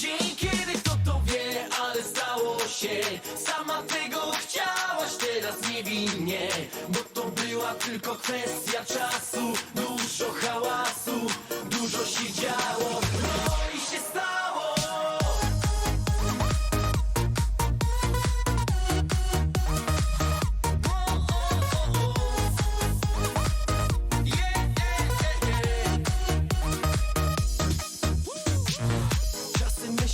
Dzień, kiedy kto to wie, ale stało się. Sama tego chciałaś teraz niewinnie Bo to była tylko kwestia czasu.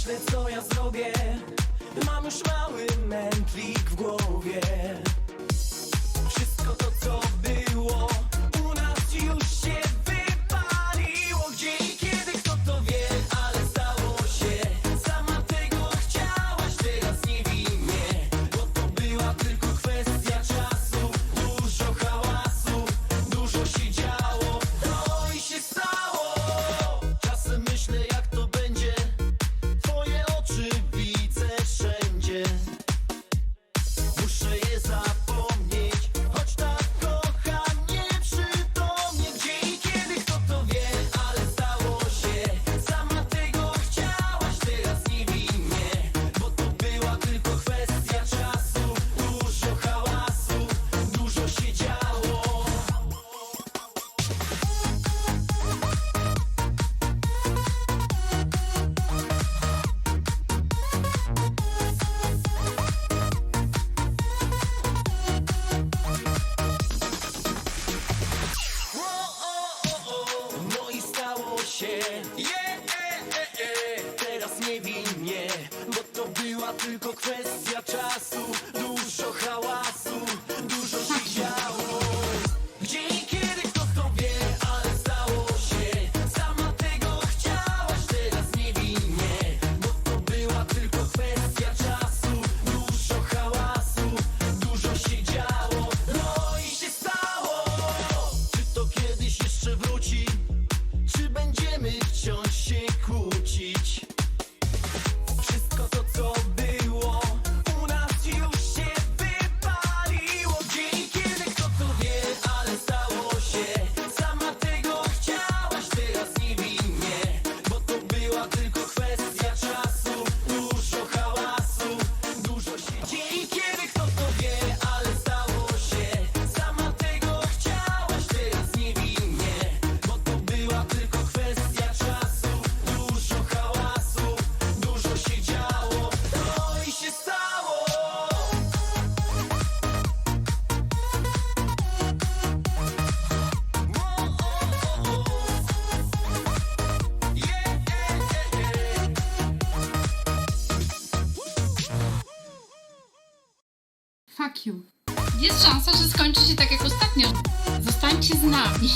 myślę co ja zrobię. Mam już mały mętlik w głowie. tylko kwestia czasu. Fuck you. Jest szansa, że skończy się tak jak ostatnio. Zostańcie z nami.